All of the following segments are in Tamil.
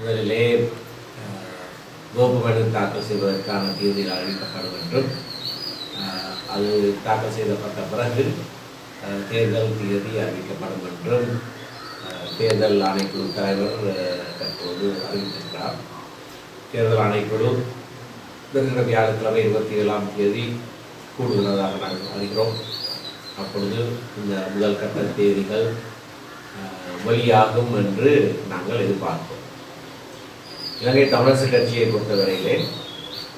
முதலிலே அஹ், தாக்கல் செய்வதற்கான தேதியில் அறிவிக்கப்படும் என்றும் அது தாக்கல் செய்யப்பட்ட பிறகு தேர்தல் தேதி அறிவிக்கப்படும் என்றும் தேர்தல் ஆணைக்குழு தலைவர் தற்போது அறிவித்திருக்கிறார். தேர்தல் ஆணைக்குழு வருகிற வியாழக்கிழமை இருபத்தி ஏழாம் தேதி கூடுகிறதாக நாங்கள் அறிகிறோம். அப்பொழுது இந்த முதல் கட்ட தேதிகள் வெளியாகும் என்று நாங்கள் எதிர்பார்க்கிறோம் இலங்கை தமிழரசு கட்சியை பொறுத்தவரையிலே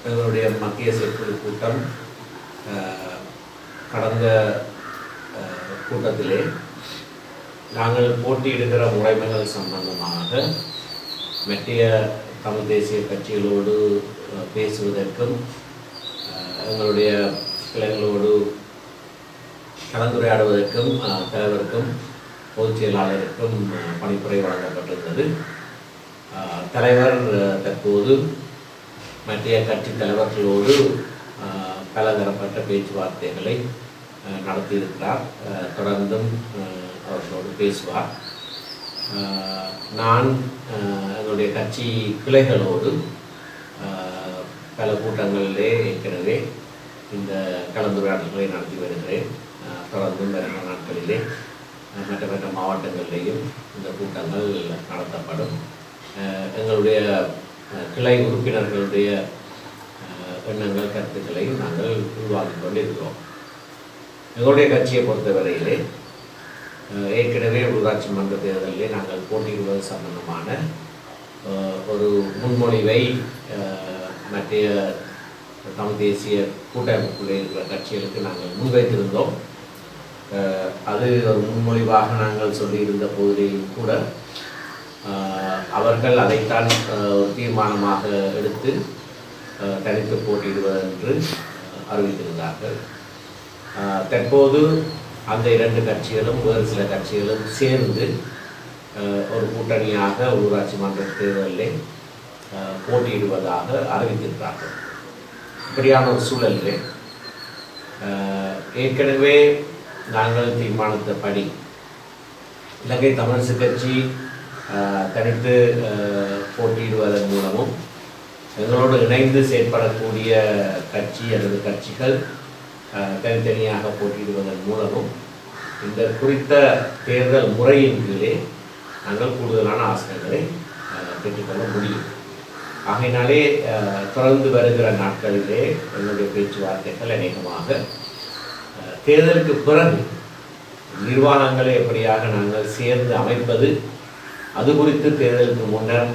எங்களுடைய மத்திய செயற்குழு கூட்டம் கடந்த கூட்டத்திலே நாங்கள் போட்டியிடுகிற முறைமைகள் சம்பந்தமாக மத்திய தமிழ் தேசிய கட்சிகளோடு பேசுவதற்கும் எங்களுடைய கிளைகளோடு கலந்துரையாடுவதற்கும் தலைவருக்கும் பொதுச் செயலாளருக்கும் பணிப்புரை வழங்கப்பட்டிருந்தது. தலைவர் தற்போது மத்திய கட்சி தலைவர்களோடு பலதரப்பட்ட பேச்சுவார்த்தைகளை நடத்தியிருக்கிறார். தொடர்ந்தும் அவர்களோடு பேசுவார். நான் என்னுடைய கட்சி கிளைகளோடு பல கூட்டங்களிலே ஏற்கனவே இந்த கலந்துரையாடல்களை நடத்தி வருகிறேன். தொடர்ந்தும் வருகிற நாட்களிலே மற்ற மற்ற மாவட்டங்களிலேயும் இந்த கூட்டங்கள் நடத்தப்படும். எங்களுடைய கிளை உறுப்பினர்களுடைய எண்ணங்கள் கருத்துக்களை நாங்கள் உருவாக்கிக் கொண்டிருக்கிறோம். எங்களுடைய கட்சியை பொறுத்தவரையிலே ஏற்கனவே உள்ளாட்சி மன்ற தேர்தலிலே நாங்கள் போட்டியிடுவது சம்பந்தமான ஒரு முன்மொழிவை அஹ், மத்திய தமிழ் தேசிய கூட்டமைப்புக்குள்ளே இருக்கிற கட்சிகளுக்கு நாங்கள் முன்வைத்திருந்தோம். அது ஒரு முன்மொழிவாக நாங்கள் சொல்லியிருந்த போதிலேயும் கூட அவர்கள் அதைத்தான் தீர்மானமாக எடுத்து தனித்து போட்டியிடுவதென்று அறிவித்திருந்தார்கள். தற்போது அந்த இரண்டு கட்சிகளும் வேறு சில கட்சிகளும் சேர்ந்து ஒரு கூட்டணியாக ஊராட்சி மன்ற தேர்தலில் போட்டியிடுவதாக அறிவித்திருக்கிறார்கள். இப்படியான ஒரு சூழலில் ஏற்கனவே நாங்கள் தீர்மானித்தபடி இலங்கை தமிழரசு கட்சி தனித்து போட்டியிடுவதன் மூலமும் எங்களோடு இணைந்து செயற்படக்கூடிய கட்சி அல்லது கட்சிகள் தனித்தனியாக போட்டியிடுவதன் மூலமும் இந்த குறித்த தேர்தல் முறையின் கீழே நாங்கள் கூடுதலான ஆசனங்களை பெற்றுக்கொள்ள முடியும். ஆகையினாலே தொடர்ந்து வருகிற நாட்களிலே என்னுடைய பேச்சுவார்த்தைகள் அநேகமாக தேர்தலுக்கு பிறகு நிர்வாகங்களை எப்படியாக நாங்கள் சேர்ந்து அமைப்பது அது குறித்து தேர்தலுக்கு முன்னர்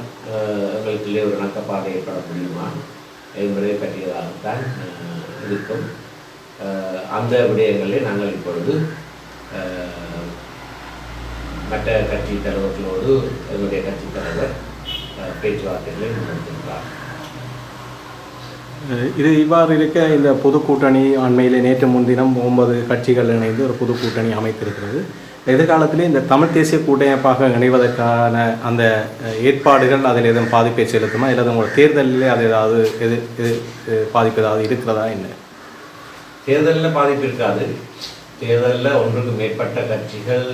எங்களுக்குள்ளே ஒரு இணக்கப்பாடு ஏற்பட முடியுமா என்பதை பற்றியதாகத்தான் இருக்கும். அந்த விடயங்களை நாங்கள் இப்பொழுது மற்ற கட்சி தலைவர்களோடு எங்களுடைய கட்சி தலைவர் பேச்சுவார்த்தைகளை நடத்திருக்கிறார் இது இவ்வாறு இருக்க இந்த பொது கூட்டணி அண்மையில் நேற்று முன்தினம் ஒன்பது கட்சிகள் இணைந்து ஒரு பொது கூட்டணி அமைத்திருக்கிறது. எதிர்காலத்திலே இந்த தமிழ் தேசிய கூட்டமைப்பாக இணைவதற்கான அந்த ஏற்பாடுகள் அதில் எதுவும் பாதிப்பை செலுத்துமா? இல்லை உங்களோட தேர்தலிலே அது ஏதாவது எது எது பாதிப்பு ஏதாவது இருக்கிறதா என்ன? தேர்தலில் பாதிப்பு இருக்காது. தேர்தலில் ஒன்றுக்கு மேற்பட்ட கட்சிகள்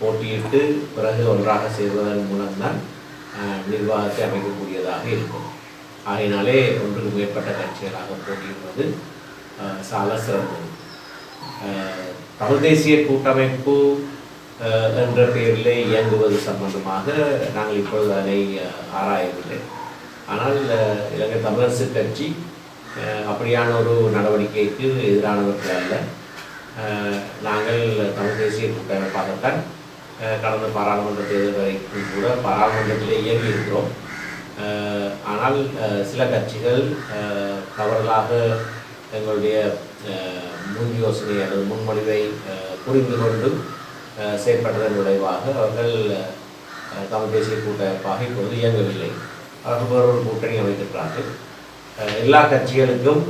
போட்டியிட்டு பிறகு ஒன்றாக சேர்வதன் மூலம்தான் நிர்வாகத்தை அமைக்கக்கூடியதாக இருக்கும். ஆகையினாலே ஒன்றுக்கு மேற்பட்ட கட்சிகளாக போட்டியிடுவது சால சிறந்தது. தமிழ் தேசிய கூட்டமைப்பு என்ற பெயரிலே இயங்குவது சம்பந்தமாக நாங்கள் இப்பொழுது அதை ஆராயவில்லை. ஆனால் இலங்கை தமிழரசு கட்சி அப்படியான ஒரு நடவடிக்கைக்கு எதிரானவர்கள் அல்ல. நாங்கள் தமிழ் தேசிய கூட்டமைப்பாகத்தான் கடந்த பாராளுமன்ற தேர்தல் வரைக்கும் கூட பாராளுமன்றத்திலே இயங்கி இருக்கிறோம் ஆனால் சில கட்சிகள் தவறுதலாக எங்களுடைய முன் யோசனை அல்லது முன்மொழிவை புரிந்து கொண்டு செயற்பட்டதன் விளைவாக அவர்கள் தமிழ் தேசிய கூட்டமைப்பாக இப்போது இயங்கவில்லை. அவர்கள் வேறொரு கூட்டணி அமைத்திருக்கிறார்கள். எல்லா கட்சிகளுக்கும்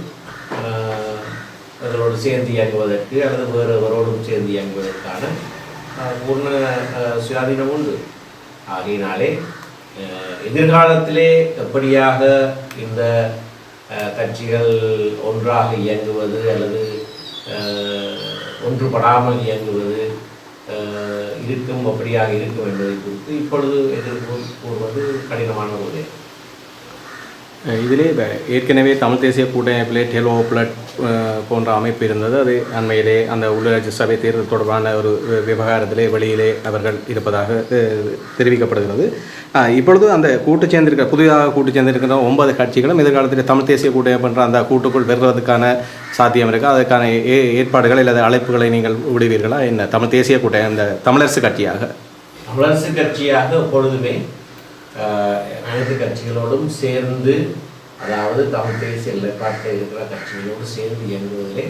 அதனோடு சேர்ந்து இயங்குவதற்கு அல்லது வேறு எவரோடும் சேர்ந்து இயங்குவதற்கான பூர்ண சுயாதீனம் உண்டு. ஆகையினாலே எதிர்காலத்திலே எப்படியாக இந்த கட்சிகள் ஒன்றாக இயங்குவது அல்லது ஒன்றுபடாமல் இயங்குவது இருக்கும் அப்படியாக இருக்கும் என்பதை குறித்து இப்பொழுது எதிர்ப்பு கூறுவது கடினமான ஒரு இதிலே ஏற்கனவே தமிழ் தேசிய கூட்டமைப்பிலே டெலோ பிளட் போன்ற அமைப்பு இருந்தது. அது அண்மையிலே அந்த உள்ளாட்சி சபை தேர்தல் தொடர்பான ஒரு விவகாரத்திலே வெளியிலே அவர்கள் இருப்பதாக தெரிவிக்கப்படுகிறது. இப்பொழுது அந்த கூட்டு சேர்ந்திருக்க புதிதாக கூட்டு சேர்ந்திருக்கிற ஒன்பது கட்சிகளும் எதிர்காலத்தில் தமிழ் தேசிய கூட்டமைப்புன்ற அந்த கூட்டுக்குள் பெறுவதற்கான சாத்தியம் இருக்குது அதற்கான ஏ ஏற்பாடுகள் அல்லது அழைப்புகளை நீங்கள் விடுவீர்களா? என்ன? தமிழ் தேசிய கூட்டம் அந்த தமிழரசு கட்சியாக. தமிழரசு கட்சியாக எப்பொழுதுமே அனைத்து கட்சிகளோடும் சேர்ந்து அதாவது தமிழ் தேசிய நிலைப்பாட்டில் இருக்கிற கட்சிகளோடு சேர்ந்து இயங்குவதிலே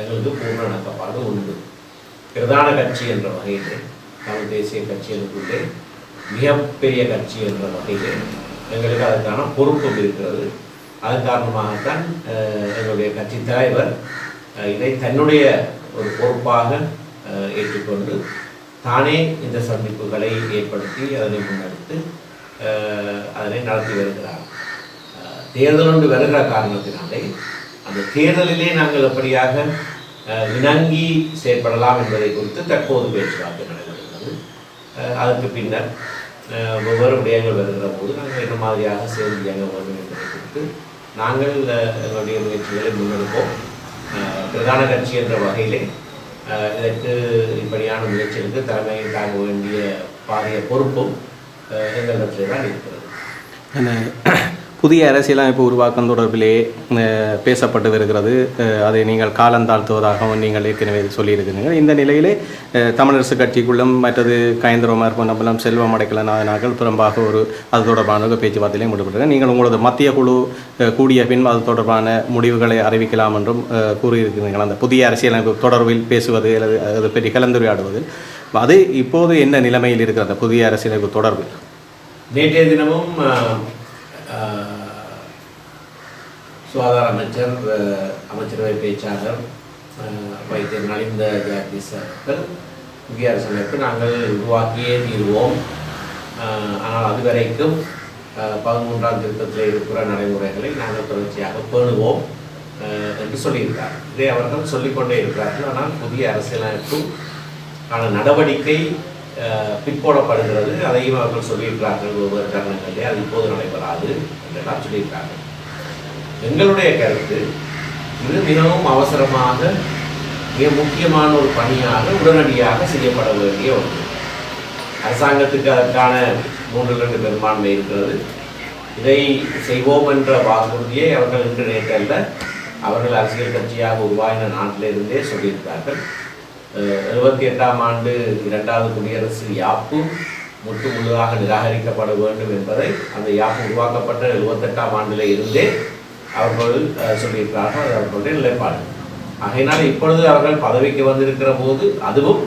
எங்களுக்கு பூர்ண நக்கப்பாடு உண்டு. பிரதான கட்சி என்ற வகையிலே தமிழ் தேசிய கட்சிகளுக்குள்ளே மிகப்பெரிய கட்சி என்ற வகையிலே எங்களுக்கு அதுக்கான பொறுப்பும் இருக்கிறது. அதன் காரணமாகத்தான் எங்களுடைய கட்சி தலைவர் இதை தன்னுடைய ஒரு பொறுப்பாக ஏற்றுக்கொண்டு தானே இந்த சந்திப்புகளை ஏற்படுத்தி அதனை முன்னெடுத்து அதனை நடத்தி வருகிறார். தேர்தல் ஒன்று வருகிற காரணத்தினாலே அந்த தேர்தலிலே நாங்கள் எப்படியாக இணங்கி செயற்படலாம் என்பதை குறித்து தற்போது பேச்சுவார்த்தை நடைபெறுகிறது. அதற்கு பின்னர் ஆஹ், வெவ்வேறு விடயங்கள் வருகிற போது நாங்கள் என்ன மாதிரியாக சேர்ந்து இயங்க வேண்டும் என்பதை குறித்து நாங்கள் எங்களுடைய முயற்சிகளை முன்னெடுப்போம். பிரதான கட்சி என்ற வகையிலே இதற்கு இப்படியான முயற்சிகளுக்கு தலைமையில் தாங்க வேண்டிய பாரிய பொறுப்பும் ஆஹ், எங்களிடத்திலே தான் இருக்கிறது அந்த புதிய அரசியலமைப்பு உருவாக்கம் தொடர்பிலே பேசப்பட்டு வருகிறது. அதை நீங்கள் காலந்தாழ்த்துவதாகவும் நீங்கள் ஏற்கனவே சொல்லியிருக்கிறீர்கள். இந்த நிலையிலே தமிழரசு கட்சிக்குள்ளும் மற்றது கயந்திரமார் பொன்னம்பலம் செல்வம் அடைக்கலநாதனார்கள் புறம்பாக ஒரு அது தொடர்பான ஒரு பேச்சுவார்த்தையிலையும் ஈடுபட்டிருக்க நீங்கள் உங்களது மத்திய குழு கூடிய பின் அது தொடர்பான முடிவுகளை அறிவிக்கலாம் என்றும் கூறியிருக்கிறீர்கள். அந்த புதிய அரசியலமைப்பு தொடர்பில் பேசுவது அல்லது அது பற்றி கலந்துரையாடுவது அது இப்போது என்ன நிலைமையில் இருக்கிறது அந்த புதிய அரசியலமைப்பு தொடர்பில்? நேற்றைய தினமும் சுகாதார அமைச்சர் ஆஹ், அமைச்சரவை பேச்சாளர் ஆஹ், வைத்தியர் நலிந்த ஜாகதீஷ் அவர்கள் இந்திய அரசமைப்பு நாங்கள் உருவாக்கியே தீர்வோம். ஆனால் அதுவரைக்கும் பதிமூன்றாம் திருத்தத்தில் இருக்கிற நடைமுறைகளை நாங்கள் தொடர்ச்சியாக பேணுவோம் என்று சொல்லியிருக்கார் இதை அவர்கள் சொல்லிக்கொண்டே இருக்கிறார்கள். ஆனால் புதிய அரசியலமைப்பு ஆன நடவடிக்கை பிற்போடப்படுகிறது. அதையும் அவர்கள் சொல்லியிருக்கிறார்கள் ஒவ்வொரு தருணங்களிலே. அது இப்போது நடைபெறாது என்றெல்லாம் சொல்லியிருக்கார்கள் எங்களுடைய கருத்து இது மிகவும் அவசரமாக மிக முக்கியமான ஒரு பணியாக உடனடியாக செய்யப்பட வேண்டிய ஒன்று. அரசாங்கத்துக்கு அதற்கான மூன்று ரெண்டு பெரும்பான்மை இருக்கிறது. இதை செய்வோம் என்ற வாக்குறுதியை அவர்கள் இன்று நேற்றல்ல அவர்கள் அரசியல் கட்சியாக உருவாகின நாட்டிலிருந்தே சொல்லியிருக்கிறார்கள். எழுபத்தி எட்டாம் ஆண்டு இரண்டாவது குடியரசு யாப்பு முற்று முழுதாக நிராகரிக்கப்பட வேண்டும் என்பதை அந்த யாப்பு உருவாக்கப்பட்ட எழுபத்தெட்டாம் ஆண்டில் இருந்தே அவர்கள் சொல்லியிருக்கிறார்கள். அது அவர்களுடைய நிலைப்பாடு. ஆகையினால் இப்பொழுது அவர்கள் பதவிக்கு வந்திருக்கிற போது அதுவும்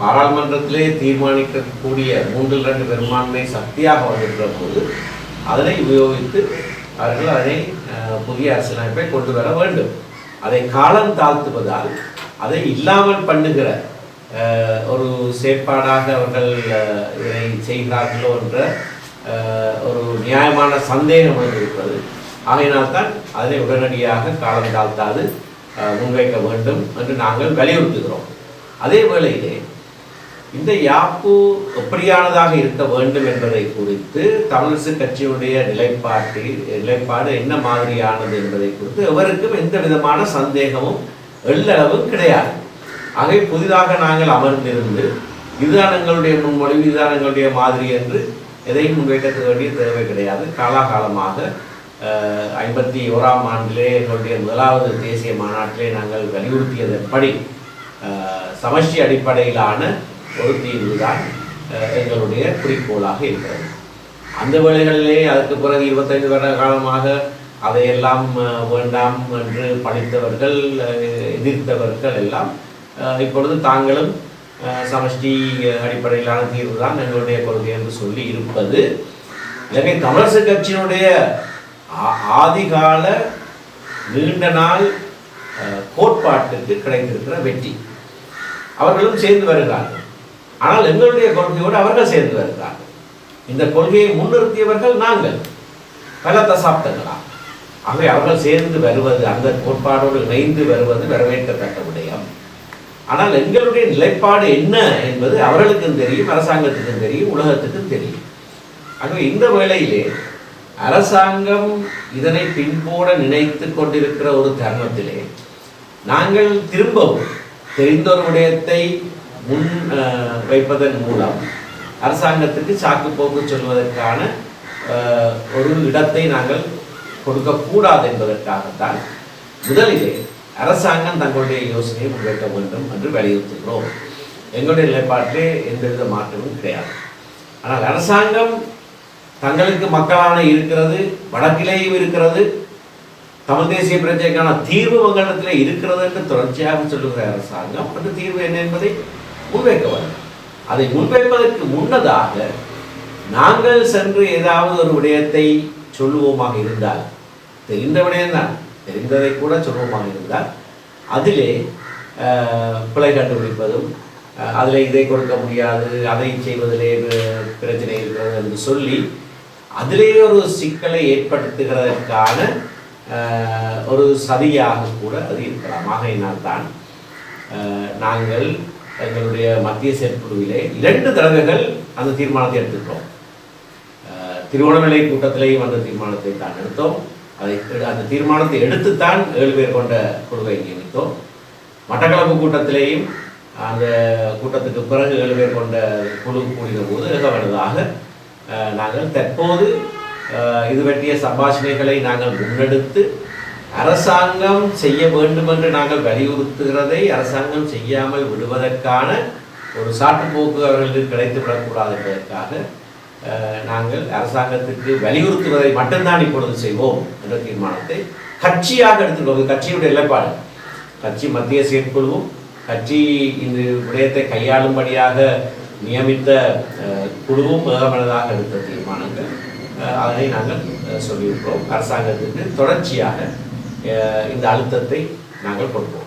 பாராளுமன்றத்திலே தீர்மானிக்கக்கூடிய மூன்றில் ரெண்டு பெரும்பான்மை சக்தியாக வந்திருக்கிற போது அதனை உபயோகித்து அவர்கள் அதனை புதிய அரசியலமைப்பை கொண்டு வர வேண்டும். அதை காலம் தாழ்த்துவதால் அதை இல்லாமல் பண்ணுகிற ஒரு செயற்பாடாக அவர்கள் இதை இதனை செய்கிறார்களோ என்ற ஒரு நியாயமான சந்தேகம் வந்து இருக்கிறது ஆகையினால்தான் அதனை உடனடியாக காலம் தாழ்த்தாது முன்வைக்க வேண்டும் என்று நாங்கள் வலியுறுத்துகிறோம். அதே வேளையிலே இந்த யாப்பு எப்படியானதாக இருக்க வேண்டும் என்பதை குறித்து தமிழரசு கட்சியுடைய நிலைப்பாட்டில் நிலைப்பாடு என்ன மாதிரியானது என்பதை குறித்து எவருக்கும் எந்த விதமான சந்தேகமும் எள்ளளவு கிடையாது. ஆகவே புதிதாக நாங்கள் அமர்ந்திருந்து இதுதான் எங்களுடைய முன்மொழிவு இதுதான் எங்களுடைய மாதிரி என்று எதையும் முன்வைக்க வேண்டிய தேவை கிடையாது. காலாகாலமாக ஐம்பத்தி ஓராம் ஆண்டிலே எங்களுடைய முதலாவது தேசிய மாநாட்டிலே நாங்கள் வலியுறுத்தியதன்படி அஹ், சமஷ்டி அடிப்படையிலான ஒரு தீர்வு தான் எங்களுடைய குறிக்கோளாக இருக்கிறது. அந்த வேளைகளிலே அதற்கு பிறகு இருபத்தைந்து வருட காலமாக அதையெல்லாம் வேண்டாம் என்று பணித்தவர்கள் எதிர்த்தவர்கள் எல்லாம் இப்பொழுது தாங்களும் சமஷ்டி அடிப்படையிலான தீர்வு தான் எங்களுடைய கொள்கை என்று சொல்லி இருப்பது. இலங்கை தமிழரசு கட்சியினுடைய ஆதிகால நீண்ட நாள் கோட்பாட்டுக்கு கிடைத்திருக்கிற வெற்றி. அவர்களும் சேர்ந்து வருகிறார்கள். ஆனால் எங்களுடைய கொள்கையோடு அவர்கள் சேர்ந்து வருகிறார்கள். இந்த கொள்கையை முன்னிறுத்தியவர்கள் நாங்கள். பல தசாப்தங்களாக. ஆகவே அவர்கள் சேர்ந்து வருவது அந்த கோட்பாடோடு இணைந்து வருவது வரவேற்கத்தக்க விடயம். ஆனால் எங்களுடைய நிலைப்பாடு என்ன என்பது அவர்களுக்கும் தெரியும் அரசாங்கத்துக்கும் தெரியும் உலகத்துக்கும் தெரியும். ஆகவே இந்த வேளையிலே அரசாங்கம் இதனை பின்போட நினைத்து கொண்டிருக்கிற ஒரு தருணத்திலே நாங்கள் திரும்பவும் தெரிந்தோர் விடயத்தை முன் வைப்பதன் மூலம் அரசாங்கத்துக்கு சாக்கு போக்கு சொல்வதற்கான ஒரு இடத்தை நாங்கள் கொடுக்கக்கூடாது என்பதற்காகத்தான் முதலிலே அரசாங்கம் தங்களுடைய யோசனையை முன்வைக்க வேண்டும் என்று வலியுறுத்துகிறோம். எங்களுடைய நிலைப்பாட்டிலே எந்தவித மாற்றமும் கிடையாது. ஆனால் அரசாங்கம் தங்களுக்கு மக்களான இருக்கிறது வடக்கிலேயும் இருக்கிறது தமிழ் தேசிய பிரச்சனைக்கான தீர்வு வங்கத்தில் இருக்கிறது என்று தொடர்ச்சியாக சொல்லுகிற அரசாங்கம் அந்த தீர்வு என்ன என்பதை முன்வைக்க வேண்டும். அதை முன்வைப்பதற்கு முன்னதாக நாங்கள் சென்று ஏதாவது ஒரு விடயத்தை சொல்லுவோமாக இருந்தால் தெரிந்த விடயம்தான் தெரிந்ததை கூட சொல்லுவோமாக இருந்தால் அதிலே பிழை கண்டுபிடிப்பதும் அதில் இதை கொடுக்க முடியாது அதை செய்வதிலே பிரச்சனை இருக்கிறது என்று சொல்லி அதிலே ஒரு சிக்கலை ஏற்படுத்துகிறதற்கான ஒரு சதியாக கூட அது இருக்கலாம். ஆகையினால் தான் நாங்கள் எங்களுடைய மத்திய செயற்குழுவிலே இரண்டு தடவைகள் அந்த தீர்மானத்தை எடுத்துக்கிறோம் திருவண்ணாமலை கூட்டத்திலேயும் அந்த தீர்மானத்தை தான் எடுத்தோம். அதை அந்த தீர்மானத்தை எடுத்துத்தான் ஏழு பேர் கொண்ட குழுவை நியமித்தோம். மட்டக்களப்பு கூட்டத்திலேயும் அந்த கூட்டத்துக்கு பிறகு ஏழு பேர் கொண்ட குழு கூடிய போது ஏகமனதாக நாங்கள் தற்போது இது பற்றிய சம்பாஷணைகளை நாங்கள் முன்னெடுத்து அரசாங்கம் செய்ய வேண்டும் என்று நாங்கள் வலியுறுத்துகிறதை அரசாங்கம் செய்யாமல் விடுவதற்கான ஒரு சாட்டுப்போக்கு அவர்களுக்கு கிடைத்து விடக்கூடாது என்பதற்காக நாங்கள் அரசாங்கத்துக்கு வலியுறுத்துவதை மட்டும்தான் இப்பொழுது செய்வோம் என்ற தீர்மானத்தை கட்சியாக எடுத்துக்கொள்வது கட்சியுடைய நிலைப்பாடு. கட்சி மத்திய செயற்குழுவும் கட்சி இந்த விடயத்தை கையாளும்படியாக நியமித்த குழுவும் ஏகமனதாக எடுத்த தீர்மானங்கள். அதனை நாங்கள் சொல்லியிருக்கிறோம். அரசாங்கத்துக்கு தொடர்ச்சியாக இந்த அழுத்தத்தை நாங்கள் கொடுப்போம்.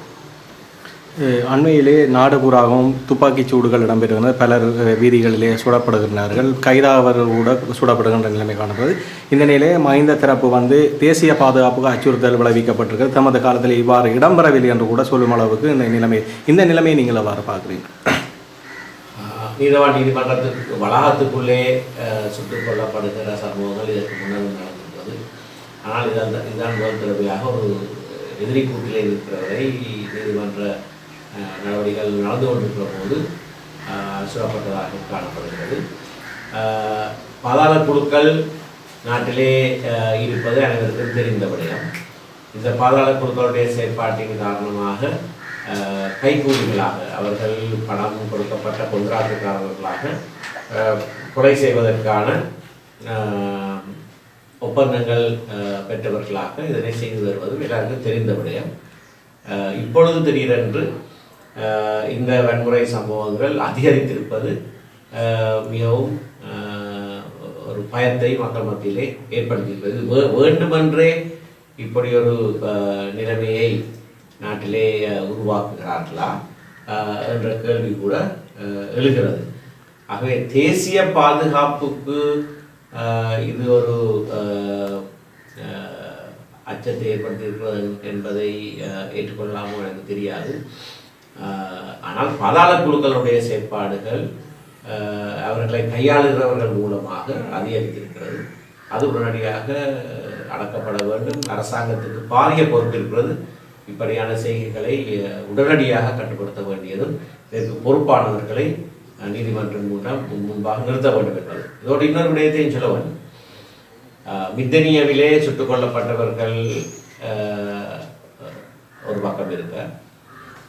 அண்மையிலே நாடுபூறாகவும் துப்பாக்கிச் சூடுகள் இடம்பெறுகின்றன பலர் வீதிகளிலே சுடப்படுகின்றார்கள். கைதாவர்கள் கூட சுடப்படுகின்ற நிலைமை காணப்படுது. இந்த நிலையிலே மஹிந்த தரப்பு வந்து தேசிய பாதுகாப்புக்கு அச்சுறுத்தல் விளைவிக்கப்பட்டிருக்கிறது. தமது காலத்தில் இவ்வாறு இடம்பெறவில்லை என்று கூட சொல்லும் அளவுக்கு இந்த நிலைமை இந்த நிலைமையை நீங்கள் அவ்வாறு பார்க்குறீங்க நீதவான் நீதிமன்றத்திற்கு வளாகத்துக்குள்ளே சுட்டுக் கொல்லப்படுகிற சம்பவங்கள் இதற்கு முன்னர் நடந்திருந்தது. ஆனால் இதான் இதுதான் முதல் தடவையாக ஒரு எதிரி கூட்டிலே இருக்கிறவரை நீதிமன்ற நடவடிக்கைகள் நடந்து கொண்டிருக்கிற போது ஆஹ், காணப்படுகிறது. பாதாள குழுக்கள் நாட்டிலே இருப்பது அனைவருக்கும் தெரிந்த விடயம். இந்த பாதாள குழுக்களுடைய செயற்பாட்டின் காரணமாக கைகூலிகளாக அவர்கள் பணம் கொடுக்கப்பட்ட கொண்டாட்டுக்காரர்களாக கொலை செய்வதற்கான ஒப்பந்தங்கள் பெற்றவர்களாக இதனை செய்து வருவது எல்லாருக்கும் தெரிந்த விடயம். இப்பொழுது திடீரென்று இந்த வன்முறை சம்பவங்கள் அதிகரித்திருப்பது மிகவும் ஒரு பயத்தை மக்கள் மத்தியிலே ஏற்படுத்தியிருப்பது வே- வேண்டுமென்றே இப்படி ஒரு நிலைமையை நாட்டிலே உருவாக்குகிறார்களா என்ற கேள்வி கூட எழுகிறது. ஆகவே தேசிய பாதுகாப்புக்கு இது ஒரு அச்சத்தை ஏற்படுத்தியிருக்கிறது என்பதை அஹ், ஏற்றுக்கொள்ளலாமோ எனக்கு தெரியாது. ஆனால் பாதாள குழுக்களுடைய செயற்பாடுகள் அவர்களை கையாளுகிறவர்கள் மூலமாக அதிகரித்திருக்கிறது. அது உடனடியாக அடக்கப்பட வேண்டும். அரசாங்கத்துக்கு பாரிய பொறுப்பு இருக்கிறது. இப்படியான செய்கைகளை உடனடியாக கட்டுப்படுத்த வேண்டியதும் இதற்கு பொறுப்பானவர்களை நீதிமன்றம் மூலம் முன்பாக நிறுத்த வேண்டும் என்பது. இதோடு இன்னொரு விடயத்தையும் சொல்லவன். மித்தனியவிலே சுட்டுக் கொல்லப்பட்டவர்கள் ஒரு பக்கம் இருக்க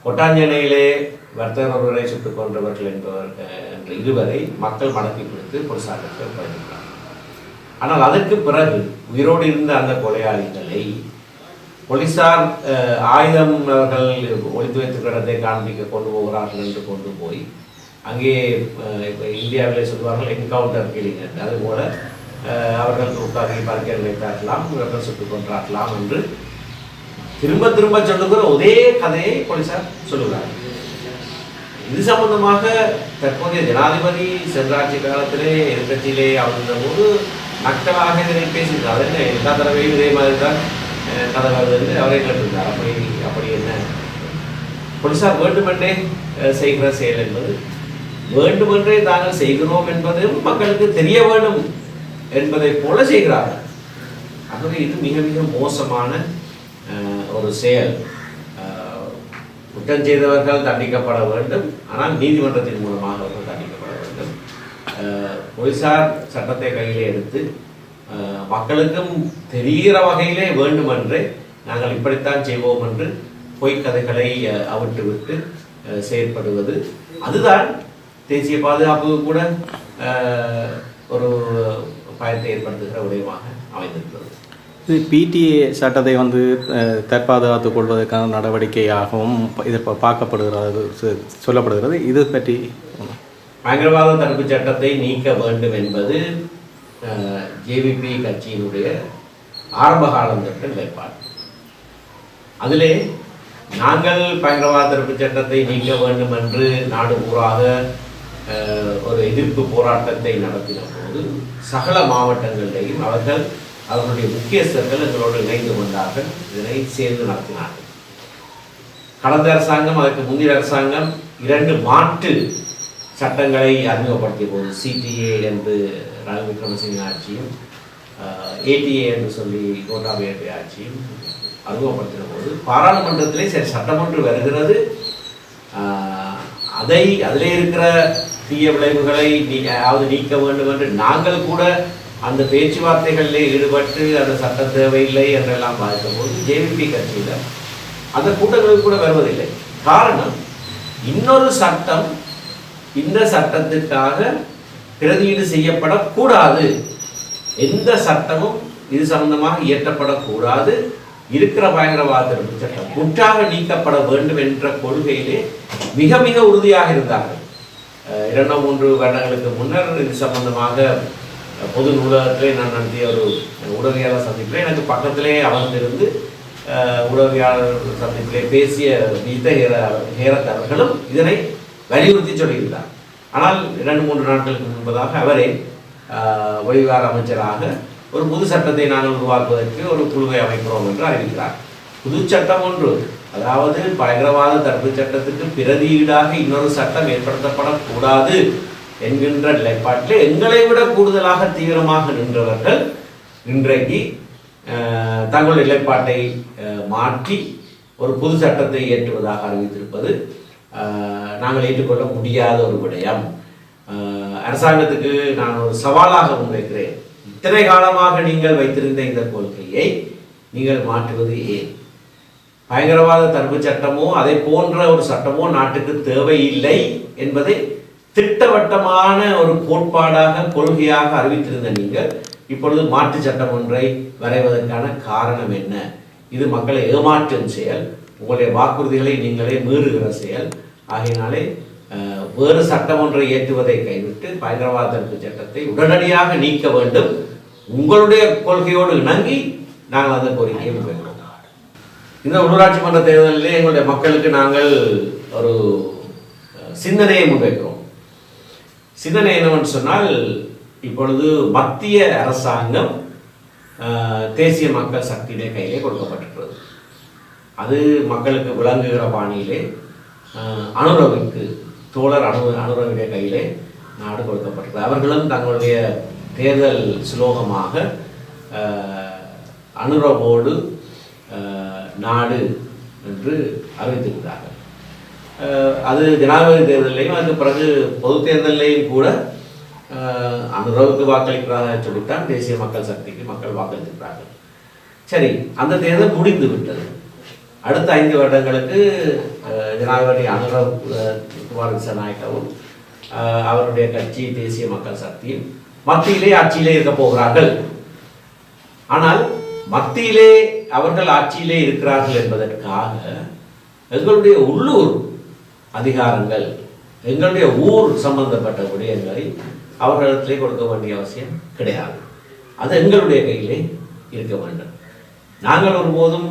கொட்டாஞ்சனையிலே வர்த்தகர் ஒருவரை சுட்டுக் கொன்றவர்கள் என்பவர் என்ற இருவரை மக்கள் மடக்கி பிடித்து பொருசாக ஒப்படைக்கிறார் ஆனால் அதற்கு பிறகு உயிரோடு இருந்த அந்த கொலையாளிகளை போலீசார் ஆயுதம் அவர்கள் ஒளித்து வைத்து இடத்தை காண்பிக்க கொண்டு போகிறார்கள் என்று கொண்டு போய் அங்கே இப்போ இந்தியாவிலே சொல்வார்கள் என்கவுண்டர் கிளிங் அதுபோல அவர்கள் உட்காந்து பறிக்க வைத்தார்களாம் இவர்கள் சுட்டுக் கொன்றார்களாம் என்று திரும்ப திரும்ப சொல்லுகிற ஒரே கதையை போலீசார் சொல்லுகிறார். இது சம்பந்தமாக தற்போதைய ஜனாதிபதி சென்றாட்சி காலத்திலே எதிர்கட்சியிலே அமர்ந்த போது மக்களாக இதனை பேசியிருந்தார். என்ன எல்லா தடவையும் இதே மாதிரி தான் கதை வருதுன்னு அவரே கேட்டிருந்தார். அப்படி அப்படி என்ன? போலீசார் வேண்டுமென்றே செய்கிற செயல் என்பது வேண்டுமென்றே தாங்கள் செய்கிறோம் என்பதும் மக்களுக்கு தெரிய வேண்டும் என்பதை போல செய்கிறார்கள். ஆகவே இது மிக மிக மோசமான ஒரு செயல். குற்றம் செய்தவர்கள் தண்டிக்கப்பட வேண்டும். ஆனால் நீதிமன்றத்தின் மூலமாக அவர்கள் தண்டிக்கப்பட வேண்டும். போலீசார் சட்டத்தை கையிலே எடுத்து மக்களுக்கும் தெரிகிற வகையிலே வேண்டுமென்றே நாங்கள் இப்படித்தான் செய்வோம் என்று பொய்க்கதைகளை அவிட்டுவிட்டு செயற்படுவது. அதுதான் தேசிய பாதுகாப்பு கூட ஒரு பயத்தை ஏற்படுத்துகிற விடயமாக அமைந்திருக்கிறது. இது பிடிஏ சட்டத்தை வந்து தற்பாதுகாத்துக் கொள்வதற்கான நடவடிக்கையாகவும் இது பார்க்கப்படுகிறது சொ- சொல்லப்படுகிறது. இது பற்றி பயங்கரவாத தடுப்பு சட்டத்தை நீக்க வேண்டும் என்பது ஜேவிபி கட்சியினுடைய ஆரம்ப காலம் நிலைப்பாடு அதிலே நாங்கள் பயங்கரவாத தடுப்பு சட்டத்தை நீக்க வேண்டும் என்று நாடு பூராக ஒரு எதிர்ப்பு போராட்டத்தை நடத்தின போது சகல மாவட்டங்களிலேயும் அவர்கள் அவர்களுடைய முக்கியஸ்தர்கள் எங்களோடு இணைந்து கொண்டார்கள். இதனை சேர்ந்து நடத்தினார்கள். கடந்த அரசாங்கம் அதற்கு முந்தைய அரசாங்கம் இரண்டு மாற்று சட்டங்களை அறிமுகப்படுத்திய போது சிடிஏ என்று ரணில் விக்ரமசிங்க ஆட்சியும் ஏடிஏ என்று சொல்லி கோட்டாபேட்டை ஆட்சியும் அறிமுகப்படுத்தின போது பாராளுமன்றத்திலே சரி சட்டமன்று வருகிறது. அதை அதிலே இருக்கிற தீய விளைவுகளை நீ அதாவது நீக்க வேண்டும் என்று நாங்கள் கூட அந்த பேச்சுவார்த்தைகளில் ஈடுபட்டு அந்த சட்டம் தேவையில்லை என்றெல்லாம் பார்க்கும்போது ஜேவிபி கட்சியில் அந்த கூட்டங்களுக்கு கூட வருவதில்லை. காரணம் இன்னொரு சட்டம் இந்த சட்டத்திற்காக பிரதியீடு செய்யப்படக்கூடாது. எந்த சட்டமும் இது சம்பந்தமாக இயற்றப்படக்கூடாது. இருக்கிற பயங்கரவாத சட்டம் முற்றாக நீக்கப்பட வேண்டும் என்ற கொள்கையிலே மிக மிக உறுதியாக இருந்தார்கள். அஹ் இரண்டோ மூன்று வருடங்களுக்கு முன்னர் இது சம்பந்தமாக பொது நூலகத்திலே நான் நடத்திய ஒரு உடவியாளர் சந்திப்பில் எனக்கு பக்கத்திலே அமர்ந்திருந்து உடவியாளர் சந்திப்பிலே பேசிய வித ஹேர ஹேரத் அவர்களும் இதனை வலியுறுத்தி சொல்லியிருந்தார். ஆனால் இரண்டு மூன்று நாட்களுக்கு முன்பதாக அவரே வெளிவார அமைச்சராக ஒரு புது சட்டத்தை நாங்கள் உருவாக்குவதற்கு ஒரு குழுவை அமைக்கிறோம் என்று அறிவிக்கிறார். புது சட்டம் ஒன்று. அதாவது பயங்கரவாத தடுப்பு சட்டத்துக்கு பிரதியீடாக இன்னொரு சட்டம் ஏற்படுத்தப்படக்கூடாது. என்கின்ற நிலைப்பாட்டில் எங்களை விட கூடுதலாக தீவிரமாக நின்றவர்கள் இன்றைக்கு தங்கள் நிலைப்பாட்டை மாற்றி ஒரு புது சட்டத்தை ஏற்றுவதாக அறிவித்திருப்பது நாங்கள் ஏற்றுக்கொள்ள முடியாத ஒரு விடயம். அரசாங்கத்துக்கு நான் ஒரு சவாலாக முன்வைக்கிறேன். இத்தனை காலமாக நீங்கள் வைத்திருந்த இந்த கொள்கையை நீங்கள் மாற்றுவது ஏன்? பயங்கரவாத தடுப்பு சட்டமோ அதை போன்ற ஒரு சட்டமோ நாட்டுக்கு தேவையில்லை என்பதை திட்டவட்டமான ஒரு கோட்பாடாக கொள்கையாக அறிவித்திருந்த நீங்கள் இப்பொழுது மாற்று சட்டம் ஒன்றை வரைவதற்கான காரணம் என்ன? இது மக்களை ஏமாற்றும் செயல் உங்களுடைய வாக்குறுதிகளை நீங்களே மீறுகிற செயல். ஆகையினாலே வேறு சட்டம் ஒன்றை ஏற்றுவதை கைவிட்டு பயங்கரவாத தடுப்பு சட்டத்தை உடனடியாக நீக்க வேண்டும். உங்களுடைய கொள்கையோடு இணங்கி நாங்கள் அந்த கோரிக்கையை முன்வைக்கிறோம் இந்த உள்ளூராட்சி மன்ற தேர்தலிலே எங்களுடைய மக்களுக்கு நாங்கள் ஒரு சிந்தனையை முன்வைக்கிறோம். சிந்தனை என்னவென்று சொன்னால் இப்பொழுது மத்திய அரசாங்கம் தேசிய மக்கள் சக்தியிலே கையிலே கொடுக்கப்பட்டிருக்கிறது. அது மக்களுக்கு விளங்குகிற பாணியிலே அஹ், அனுரவிற்கு தோழர் அனு அனுரவிடைய கையிலே நாடு கொடுக்கப்பட்டிருக்கிறது. அவர்களும் தங்களுடைய தேர்தல் சுலோகமாக அனுரவோடு நாடு என்று அறிவித்திருக்கிறார்கள். அது ஜனாதிபதி தேர்தலையும் அதுக்கு பிறகு பொது தேர்தலையும் கூட அனுரவுக்கு வாக்களிக்கிறார்கள் சொல்லித்தான் தேசிய மக்கள் சக்திக்கு மக்கள் வாக்களித்திருக்கிறார்கள். சரி அந்த தேர்தல் முடிந்து விட்டது. அடுத்த ஐந்து வருடங்களுக்கு ஜனாதிபதி அனுரவ் குமார் திசாநாயக்கவும் அவருடைய கட்சி தேசிய மக்கள் சக்தியும் மத்தியிலே ஆட்சியிலே இருக்க போகிறார்கள். ஆனால் மத்தியிலே அவர்கள் ஆட்சியிலே இருக்கிறார்கள் என்பதற்காக எங்களுடைய உள்ளூர் அதிகாரங்கள். எங்களுடைய ஊர் சம்பந்தப்பட்ட விடயங்களை அவர்களிடத்திலே கொடுக்க வேண்டிய அவசியம் கிடையாது. அது எங்களுடைய கையிலே இருக்க வேண்டும். நாங்கள் ஒருபோதும்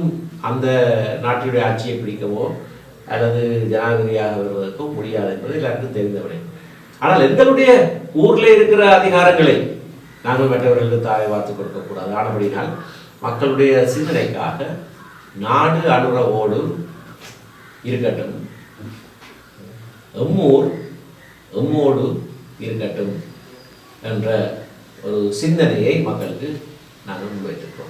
அந்த நாட்டினுடைய ஆட்சியை பிடிக்கவோ அல்லது ஜனாதிபதியாக வருவதற்கோ முடியாது என்பது எல்லாருக்கும் தெரிந்த ஆனால் எங்களுடைய ஊரில் இருக்கிற அதிகாரங்களை நாங்கள் மற்றவர்களுக்கு தாரை வார்த்து கொடுக்கக்கூடாது ஆனபடினால் மக்களுடைய சிந்தனைக்காக நாடு அனுரவோடு இருக்கட்டும். எம்மூர் எம்மோடு இருக்கட்டும் என்ற ஒரு சிந்தனையை மக்களுக்கு நாங்கள் முன்வைத்திருக்கிறோம்.